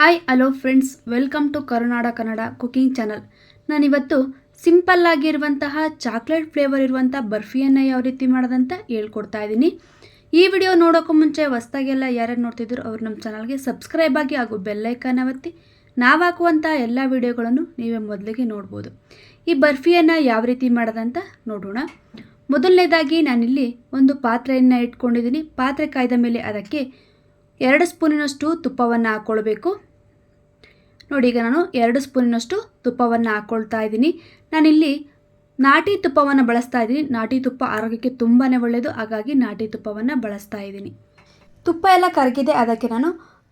Hi hello friends welcome to Karunada Kannada cooking channel ನಾನಿವತ್ತು simple ಆಗಿರುವಂತಹ chocolate flavour ಇರುವಂಥ ಬರ್ಫಿಯನ್ನು ಯಾವ ರೀತಿ ಮಾಡೋದಂತ ಹೇಳ್ಕೊಡ್ತಾ ಇದ್ದೀನಿ. ಈ ವಿಡಿಯೋ ನೋಡೋಕ್ಕೂ ಮುಂಚೆ ಹೊಸ್ದಾಗೆಲ್ಲ ಯಾರ್ಯಾರು ನೋಡ್ತಿದ್ರು ಅವ್ರು ನಮ್ಮ ಚಾನಲ್ಗೆ ಸಬ್ಸ್ಕ್ರೈಬ್ ಆಗಿ ಹಾಗೂ ಬೆಲ್ಲೈಕನ್ನ ಒತ್ತಿ ನಾವು ಹಾಕುವಂಥ ಎಲ್ಲ ವಿಡಿಯೋಗಳನ್ನು ನೀವೇ ಮೊದಲಿಗೆ ನೋಡ್ಬೋದು. ಈ ಬರ್ಫಿಯನ್ನು ಯಾವ ರೀತಿ ಮಾಡೋದಂತ ನೋಡೋಣ. ಮೊದಲನೇದಾಗಿ ನಾನಿಲ್ಲಿ ಒಂದು ಪಾತ್ರೆಯನ್ನು ಇಟ್ಕೊಂಡಿದ್ದೀನಿ. ಪಾತ್ರೆ ಕಾಯ್ದ ಮೇಲೆ ಅದಕ್ಕೆ ಎರಡು ಸ್ಪೂನಿನಷ್ಟು ತುಪ್ಪವನ್ನು ಹಾಕ್ಕೊಳ್ಬೇಕು ನೋಡಿ, ಈಗ ನಾನು ಎರಡು ಸ್ಪೂನಿನಷ್ಟು ತುಪ್ಪವನ್ನು ಹಾಕ್ಕೊಳ್ತಾ ಇದ್ದೀನಿ. ನಾನಿಲ್ಲಿ ನಾಟಿ ತುಪ್ಪವನ್ನು ಬಳಸ್ತಾ ಇದ್ದೀನಿ. ನಾಟಿ ತುಪ್ಪ ಆರೋಗ್ಯಕ್ಕೆ ತುಂಬಾ ಒಳ್ಳೆಯದು. ಹಾಗಾಗಿ ನಾಟಿ ತುಪ್ಪವನ್ನು ಬಳಸ್ತಾ ಇದ್ದೀನಿ. ತುಪ್ಪ ಎಲ್ಲ ಕರಗಿದೆ. ಅದಕ್ಕೆ ನಾನು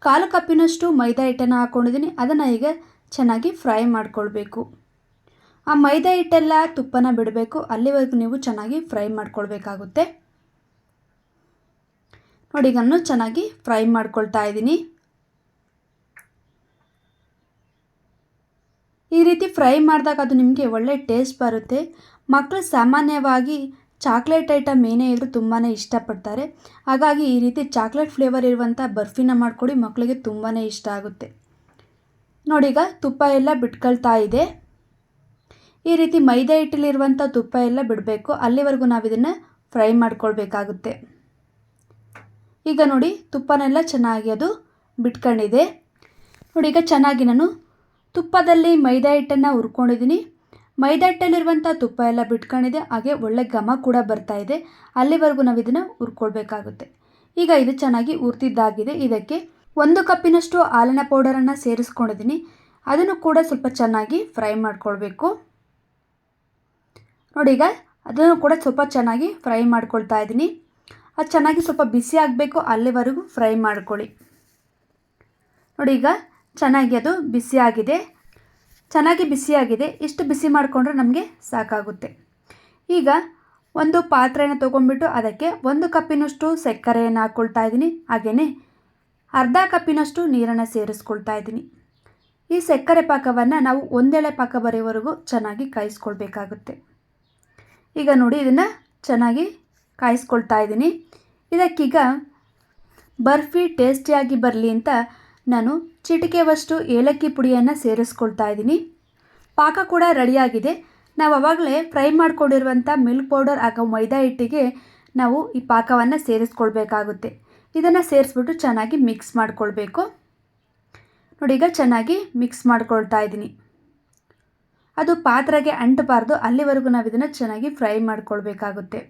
ಕಾಲು ಕಪ್ಪಿನಷ್ಟು ಮೈದಾ ಹಿಟ್ಟನ್ನು ಹಾಕ್ಕೊಂಡಿದ್ದೀನಿ ಅದನ್ನು ಈಗ ಚೆನ್ನಾಗಿ ಫ್ರೈ ಮಾಡಿಕೊಳ್ಬೇಕು. ಆ ಮೈದಾ ಹಿಟ್ಟೆಲ್ಲ ತುಪ್ಪನ ಬಿಡಬೇಕು. ಅಲ್ಲಿವರೆಗೂ ನೀವು ಚೆನ್ನಾಗಿ ಫ್ರೈ ಮಾಡ್ಕೊಳ್ಬೇಕಾಗುತ್ತೆ. ನೋಡಿ ನಾನು ಚೆನ್ನಾಗಿ ಫ್ರೈ ಮಾಡ್ಕೊಳ್ತಾ ಇದ್ದೀನಿ. ಈ ರೀತಿ ಫ್ರೈ ಮಾಡಿದಾಗ ಅದು ನಿಮಗೆ ಒಳ್ಳೆ ಟೇಸ್ಟ್ ಬರುತ್ತೆ. ಮಕ್ಕಳು ಸಾಮಾನ್ಯವಾಗಿ ಚಾಕ್ಲೇಟ್ ಐಟಮ್ ಏನೇ ಇದ್ದರೂ ತುಂಬಾ ಇಷ್ಟಪಡ್ತಾರೆ. ಹಾಗಾಗಿ ಈ ರೀತಿ ಚಾಕ್ಲೇಟ್ ಫ್ಲೇವರ್ ಇರುವಂಥ ಬರ್ಫಿನ ಮಾಡಿಕೊಡಿ ಮಕ್ಕಳಿಗೆ ತುಂಬಾ ಇಷ್ಟ ಆಗುತ್ತೆ. ನೋಡಿ ಈಗ ತುಪ್ಪ ಎಲ್ಲ ಬಿಟ್ಕೊಳ್ತಾ ಇದೆ. ಈ ರೀತಿ ಮೈದಾ ಹಿಟ್ಟಲ್ಲಿರುವಂಥ ತುಪ್ಪ ಎಲ್ಲ ಬಿಡಬೇಕು. ಅಲ್ಲಿವರೆಗೂ ನಾವು ಇದನ್ನು ಫ್ರೈ ಮಾಡ್ಕೊಳ್ಬೇಕಾಗುತ್ತೆ. ಈಗ ನೋಡಿ ತುಪ್ಪನೆಲ್ಲ ಚೆನ್ನಾಗಿ ಅದು ಬಿಟ್ಕೊಂಡಿದೆ. ನೋಡಿ ಈಗ ಚೆನ್ನಾಗಿ ನಾನು ತುಪ್ಪದಲ್ಲಿ ಮೈದಾ ಹಿಟ್ಟನ್ನು ಹುರ್ಕೊಂಡಿದ್ದೀನಿ. ಮೈದಾ ಹಿಟ್ಟಲ್ಲಿರುವಂಥ ತುಪ್ಪ ಎಲ್ಲ ಬಿಟ್ಕೊಂಡಿದೆ. ಹಾಗೆ ಒಳ್ಳೆ ಘಮ ಕೂಡ ಬರ್ತಾ ಇದೆ. ಅಲ್ಲಿವರೆಗೂ ನಾವು ಇದನ್ನು ಹುರ್ಕೊಳ್ಬೇಕಾಗುತ್ತೆ. ಈಗ ಇದು ಚೆನ್ನಾಗಿ ಹುರ್ತಿದ್ದಾಗಿದೆ. ಇದಕ್ಕೆ ಒಂದು ಕಪ್ಪಿನಷ್ಟು ಹಾಲಿನ ಪೌಡರನ್ನು ಸೇರಿಸ್ಕೊಂಡಿದ್ದೀನಿ. ಅದನ್ನು ಕೂಡ ಸ್ವಲ್ಪ ಚೆನ್ನಾಗಿ ಫ್ರೈ ಮಾಡ್ಕೊಳ್ಬೇಕು. ನೋಡಿ ಈಗ ಅದನ್ನು ಕೂಡ ಸ್ವಲ್ಪ ಚೆನ್ನಾಗಿ ಫ್ರೈ ಮಾಡ್ಕೊಳ್ತಾ ಇದ್ದೀನಿ. ಅದು ಚೆನ್ನಾಗಿ ಸ್ವಲ್ಪ ಬಿಸಿ ಆಗಬೇಕು. ಅಲ್ಲಿವರೆಗೂ ಫ್ರೈ ಮಾಡ್ಕೊಳ್ಳಿ. ನೋಡಿ ಈಗ ಚೆನ್ನಾಗಿ ಅದು ಬಿಸಿಯಾಗಿದೆ ಚೆನ್ನಾಗಿ ಬಿಸಿಯಾಗಿದೆ ಇಷ್ಟು ಬಿಸಿ ಮಾಡಿಕೊಂಡ್ರೆ ನಮಗೆ ಸಾಕಾಗುತ್ತೆ. ಈಗ ಒಂದು ಪಾತ್ರೆನ ತೊಗೊಂಡ್ಬಿಟ್ಟು ಅದಕ್ಕೆ ಒಂದು ಕಪ್ಪಿನಷ್ಟು ಸಕ್ಕರೆಯನ್ನು ಹಾಕ್ಕೊಳ್ತಾ ಇದ್ದೀನಿ. ಹಾಗೆಯೇ ಅರ್ಧ ಕಪ್ಪಿನಷ್ಟು ನೀರನ್ನು ಸೇರಿಸ್ಕೊಳ್ತಾ ಇದ್ದೀನಿ. ಈ ಸಕ್ಕರೆ ಪಾಕವನ್ನು ನಾವು ಒಂದೆಳೆ ಪಾಕ ಬರೆಯುವವರೆಗೂ ಚೆನ್ನಾಗಿ ಕಾಯಿಸ್ಕೊಳ್ಬೇಕಾಗುತ್ತೆ. ಈಗ ನೋಡಿ ಇದನ್ನು ಚೆನ್ನಾಗಿ ಕಾಯಿಸ್ಕೊಳ್ತಾ ಇದ್ದೀನಿ. ಇದಕ್ಕೀಗ ಬರ್ಫಿ ಟೇಸ್ಟಿಯಾಗಿ ಬರಲಿ ಅಂತ ನಾನು ಚಿಟಿಕೆವಷ್ಟು ಏಲಕ್ಕಿ ಪುಡಿಯನ್ನು ಸೇರಿಸ್ಕೊಳ್ತಾ ಇದ್ದೀನಿ. ಪಾಕ ಕೂಡ ರೆಡಿಯಾಗಿದೆ. ನಾವು ಆವಾಗಲೇ ಫ್ರೈ ಮಾಡಿಕೊಂಡಿರುವಂಥ ಮಿಲ್ಕ್ ಪೌಡರ್ ಹಾಗೂ ಮೈದಾ ಹಿಟ್ಟಿಗೆ ನಾವು ಈ ಪಾಕವನ್ನು ಸೇರಿಸ್ಕೊಳ್ಬೇಕಾಗುತ್ತೆ. ಇದನ್ನು ಸೇರಿಸ್ಬಿಟ್ಟು ಚೆನ್ನಾಗಿ ಮಿಕ್ಸ್ ಮಾಡಿಕೊಳ್ಬೇಕು. ನೋಡಿ, ಈಗ ಚೆನ್ನಾಗಿ ಮಿಕ್ಸ್ ಮಾಡ್ಕೊಳ್ತಾ ಇದ್ದೀನಿ. ಅದು ಪಾತ್ರೆಗೆ ಅಂಟಬಾರ್ದು. ಅಲ್ಲಿವರೆಗೂ ನಾವು ಇದನ್ನು ಚೆನ್ನಾಗಿ ಫ್ರೈ ಮಾಡ್ಕೊಳ್ಬೇಕಾಗುತ್ತೆ.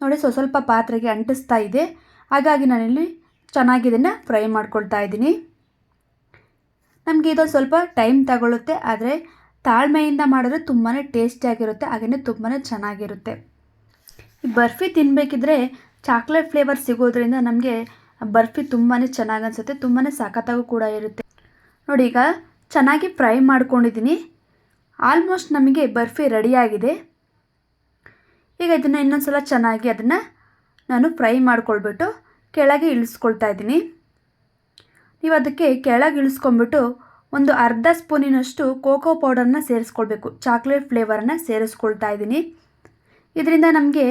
ನೋಡಿ ಸ್ವಸ್ವಲ್ಪ ಸ್ವಲ್ಪ ಪಾತ್ರೆಗೆ ಅಂಟಿಸ್ತಾ ಇದೆ. ಹಾಗಾಗಿ ನಾನಿಲ್ಲಿ ಚೆನ್ನಾಗಿ ಇದನ್ನು ಫ್ರೈ ಮಾಡ್ಕೊಳ್ತಾ ಇದ್ದೀನಿ. ನಮಗೆ ಇದು ಸ್ವಲ್ಪ ಟೈಮ್ ತಗೊಳ್ಳುತ್ತೆ ಆದರೆ ತಾಳ್ಮೆಯಿಂದ ಮಾಡಿದ್ರೆ ತುಂಬಾ ಟೇಸ್ಟಿಯಾಗಿರುತ್ತೆ ಹಾಗೆಯೇ ತುಂಬಾ ಚೆನ್ನಾಗಿರುತ್ತೆ. ಈ ಬರ್ಫಿ ತಿನ್ನಬೇಕಿದ್ರೆ ಚಾಕ್ಲೇಟ್ ಫ್ಲೇವರ್ ಸಿಗೋದ್ರಿಂದ ನಮಗೆ ಬರ್ಫಿ ತುಂಬಾ ಚೆನ್ನಾಗಿ ಅನಿಸುತ್ತೆ ತುಂಬಾ ಸಖತ್ತಾಗೂ ಕೂಡ ಇರುತ್ತೆ. ನೋಡಿ ಈಗ ಚೆನ್ನಾಗಿ ಫ್ರೈ ಮಾಡ್ಕೊಂಡಿದ್ದೀನಿ. ಆಲ್ಮೋಸ್ಟ್ ನಮಗೆ ಬರ್ಫಿ ರೆಡಿಯಾಗಿದೆ ಈಗ ಇದನ್ನು ಇನ್ನೊಂದು ಸಲ ಚೆನ್ನಾಗಿ ಅದನ್ನು ನಾನು ಫ್ರೈ ಮಾಡ್ಕೊಳ್ಬಿಟ್ಟು ಕೆಳಗೆ ಇಳಿಸ್ಕೊಳ್ತಾ ಇದ್ದೀನಿ. ನೀವು ಅದಕ್ಕೆ ಕೆಳಗೆ ಇಳಿಸ್ಕೊಂಬಿಟ್ಟು ಒಂದು ಅರ್ಧ ಸ್ಪೂನಿನಷ್ಟು ಕೋಕೋ ಪೌಡರ್ನ ಸೇರಿಸ್ಕೊಳ್ಬೇಕು. ಚಾಕ್ಲೇಟ್ ಫ್ಲೇವರನ್ನು ಸೇರಿಸ್ಕೊಳ್ತಾ ಇದ್ದೀನಿ. ಇದರಿಂದ ನಮಗೆ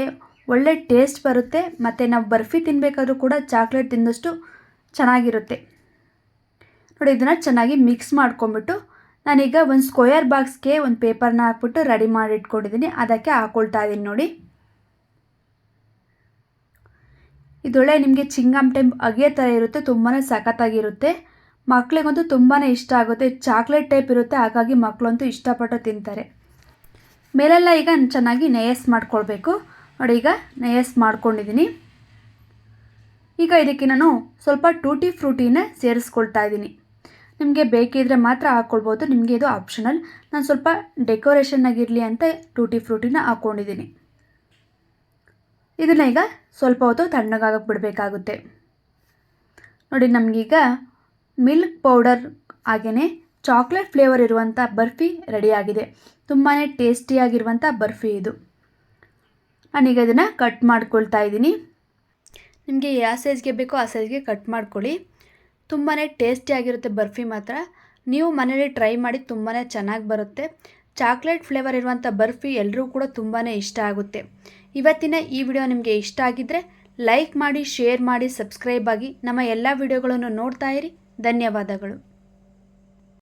ಒಳ್ಳೆ ಟೇಸ್ಟ್ ಬರುತ್ತೆ. ಮತ್ತು ನಾವು ಬರ್ಫಿ ತಿನ್ನಬೇಕಾದ್ರೂ ಕೂಡ ಚಾಕ್ಲೇಟ್ ತಿಂದಷ್ಟು ಚೆನ್ನಾಗಿರುತ್ತೆ. ನೋಡಿ, ಇದನ್ನು ಚೆನ್ನಾಗಿ ಮಿಕ್ಸ್ ಮಾಡ್ಕೊಂಬಿಟ್ಟು ನಾನೀಗ ಒಂದು ಸ್ಕ್ವಯರ್ ಬಾಕ್ಸ್ಗೆ ಒಂದು ಪೇಪರ್ನ ಹಾಕ್ಬಿಟ್ಟು ರೆಡಿ ಮಾಡಿ ಇಟ್ಕೊಂಡಿದ್ದೀನಿ ಅದಕ್ಕೆ ಹಾಕ್ಕೊಳ್ತಾ ಇದ್ದೀನಿ ನೋಡಿ. ಇದೊಳ್ಳೆ ನಿಮಗೆ ಚಿಂಗಮ್ ಟೈಮ್ ಅಗಿಯೋ ಥರ ಇರುತ್ತೆ ತುಂಬಾ ಸಖತ್ತಾಗಿರುತ್ತೆ. ಮಕ್ಕಳಿಗಂತೂ ತುಂಬಾ ಇಷ್ಟ ಆಗುತ್ತೆ ಚಾಕ್ಲೇಟ್ ಟೈಪ್ ಇರುತ್ತೆ, ಹಾಗಾಗಿ ಮಕ್ಕಳಂತೂ ಇಷ್ಟಪಟ್ಟು ತಿಂತಾರೆ. ಮೇಲೆಲ್ಲ ಈಗ ಚೆನ್ನಾಗಿ ನೇಯಸ್ ಮಾಡ್ಕೊಳ್ಬೇಕು. ನೋಡಿ ಈಗ ನೇಯಸ್ ಮಾಡ್ಕೊಂಡಿದ್ದೀನಿ ಈಗ ಇದಕ್ಕೆ ನಾನು ಸ್ವಲ್ಪ ಟೂಟಿ ಫ್ರೂಟಿನ ಸೇರಿಸ್ಕೊಳ್ತಾ ಇದ್ದೀನಿ ನಿಮಗೆ ಬೇಕಿದ್ರೆ ಮಾತ್ರ ಹಾಕ್ಕೊಳ್ಬೋದು ನಿಮಗೆ ಇದು ಆಪ್ಷನಲ್ ನಾನು ಸ್ವಲ್ಪ ಡೆಕೋರೇಷನ್ನಾಗಿರಲಿ ಅಂತ ಟೂಟಿ ಫ್ರೂಟಿನ ಹಾಕ್ಕೊಂಡಿದ್ದೀನಿ ಇದನ್ನು ಈಗ ಸ್ವಲ್ಪ ಹೊತ್ತು ತಣ್ಣಗಾಗಕ್ಕೆ ಬಿಡಬೇಕಾಗುತ್ತೆ. ನೋಡಿ, ನಮಗೀಗ ಮಿಲ್ಕ್ ಪೌಡರ್ ಹಾಗೆಯೇ ಚಾಕ್ಲೇಟ್ ಫ್ಲೇವರ್ ಇರುವಂಥ ಬರ್ಫಿ ರೆಡಿಯಾಗಿದೆ ತುಂಬಾ ಟೇಸ್ಟಿಯಾಗಿರುವಂಥ ಬರ್ಫಿ ಇದು. ನಾನೀಗ ಇದನ್ನು ಕಟ್ ಮಾಡ್ಕೊಳ್ತಾ ಇದ್ದೀನಿ. ನಿಮಗೆ ಯಾವ ಸೈಜ್ಗೆ ಬೇಕೋ ಆ ಸೈಜ್ಗೆ ಕಟ್ ಮಾಡ್ಕೊಳ್ಳಿ. ತುಂಬಾ ಟೇಸ್ಟಿಯಾಗಿರುತ್ತೆ ಬರ್ಫಿ ಮಾತ್ರ. ನೀವು ಮನೇಲಿ ಟ್ರೈ ಮಾಡಿ ತುಂಬಾ ಚೆನ್ನಾಗಿ ಬರುತ್ತೆ. ಚಾಕ್ಲೇಟ್ ಫ್ಲೇವರ್ ಇರುವಂಥ ಬರ್ಫಿ ಎಲ್ಲರೂ ಕೂಡ ತುಂಬಾ ಇಷ್ಟ ಆಗುತ್ತೆ. ಇವತ್ತಿನ ಈ ವಿಡಿಯೋ ನಿಮಗೆ ಇಷ್ಟ ಆಗಿದ್ದರೆ ಲೈಕ್ ಮಾಡಿ, ಶೇರ್ ಮಾಡಿ, ಸಬ್ಸ್ಕ್ರೈಬ್ ಆಗಿ ನಮ್ಮ ಎಲ್ಲ ವಿಡಿಯೋಗಳನ್ನು ನೋಡ್ತಾ ಇರಿ. ಧನ್ಯವಾದಗಳು.